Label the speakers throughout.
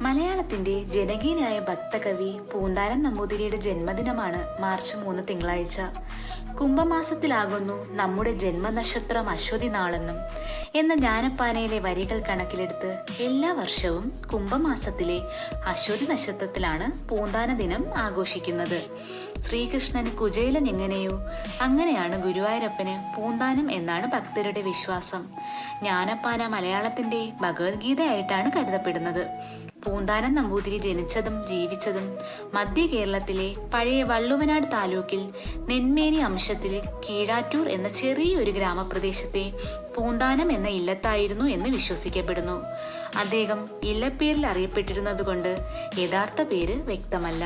Speaker 1: മലയാളത്തിന്റെ ജനകീയനായ ഭക്തകവി പൂന്താനം നമ്പൂതിരിയുടെ ജന്മദിനമാണ് മാർച്ച് മൂന്ന് തിങ്കളാഴ്ച. കുംഭമാസത്തിലാകുന്നു നമ്മുടെ ജന്മനക്ഷത്രം അശ്വതി നാളെന്നും എന്ന ജ്ഞാനപ്പാനയിലെ വരികൾ കണക്കിലെടുത്ത് എല്ലാ വർഷവും കുംഭമാസത്തിലെ അശ്വതി നക്ഷത്രത്തിലാണ് പൂന്താന ദിനം ആഘോഷിക്കുന്നത്. ശ്രീകൃഷ്ണന് കുചേലൻ എങ്ങനെയോ അങ്ങനെയാണ് ഗുരുവായൂരപ്പന് പൂന്താനം എന്നാണ് ഭക്തരുടെ വിശ്വാസം. ജ്ഞാനപ്പാന മലയാളത്തിന്റെ ഭഗവത്ഗീതയായിട്ടാണ് കരുതപ്പെടുന്നത്. പൂന്താനം നമ്പൂതിരി ജനിച്ചതും ജീവിച്ചതും മധ്യ കേരളത്തിലെ പഴയ വള്ളുവനാട് താലൂക്കിൽ നെന്മേനി അംശത്തിൽ കീഴാറ്റൂർ എന്ന ചെറിയൊരു ഗ്രാമപ്രദേശത്തെ പൂന്താനം എന്ന ഇല്ലത്തായിരുന്നു എന്ന് വിശ്വസിക്കപ്പെടുന്നു. അദ്ദേഹം ഇല്ലപ്പേരിൽ അറിയപ്പെട്ടിരുന്നതുകൊണ്ട് യഥാർത്ഥ പേര് വ്യക്തമല്ല.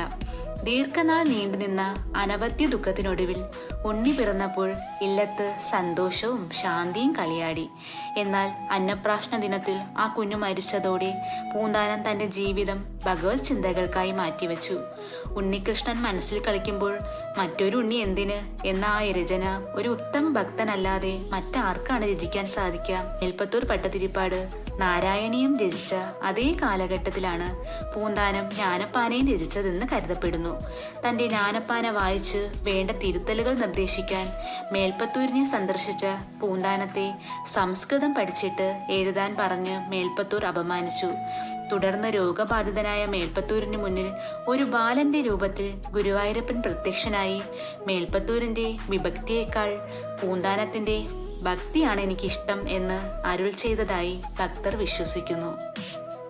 Speaker 1: ദീർഘനാൾ നീണ്ടുനിന്ന അനവധ്യ ദുഃഖത്തിനൊടുവിൽ ഉണ്ണി പിറന്നപ്പോൾ ഇല്ലത്ത് സന്തോഷവും ശാന്തിയും കളിയാടി. എന്നാൽ അന്നപ്രാശന ദിനത്തിൽ ആ കുഞ്ഞു മരിച്ചതോടെ പൂന്താനം തന്റെ ജീവിതം ഭഗവത് ചിന്തകൾക്കായി മാറ്റിവെച്ചു. ഉണ്ണികൃഷ്ണൻ മനസ്സിൽ കളിക്കുമ്പോൾ മറ്റൊരു ഉണ്ണി എന്തിന് എന്ന ആ രചന ഒരു ഉത്തമ ഭക്തനല്ലാതെ മറ്റാർക്കാണ് രചിക്കാൻ സാധിക്കുക? മേൽപ്പത്തൂർ പട്ടതിരിപ്പാട് നാരായണീയം രചിച്ച അതേ കാലഘട്ടത്തിലാണ് പൂന്താനം ജ്ഞാനപ്പാനയും രചിച്ചതെന്ന് കരുതപ്പെടുന്നു. തന്റെ ജ്ഞാനപ്പാന വായിച്ച് വേണ്ട തിരുത്തലുകൾ നിർദ്ദേശിക്കാൻ മേൽപ്പത്തൂരിനെ സന്ദർശിച്ച പൂന്താനത്തെ സംസ്കൃതം പഠിച്ചിട്ട് എഴുതാൻ പറഞ്ഞ് മേൽപ്പത്തൂർ അപമാനിച്ചു. തുടർന്ന് രോഗബാധിതനായ മേൽപ്പത്തൂരിന് മുന്നിൽ ഒരു ബാലന്റെ രൂപത്തിൽ ഗുരുവായൂരപ്പൻ പ്രത്യക്ഷനായി മേൽപ്പത്തൂരിന്റെ വിഭക്തിയേക്കാൾ പൂന്താനത്തിന്റെ ഭക്തിയാണ് എനിക്കിഷ്ടം എന്ന് അരുൾ ചെയ്തതായി ഭക്തർ വിശ്വസിക്കുന്നു.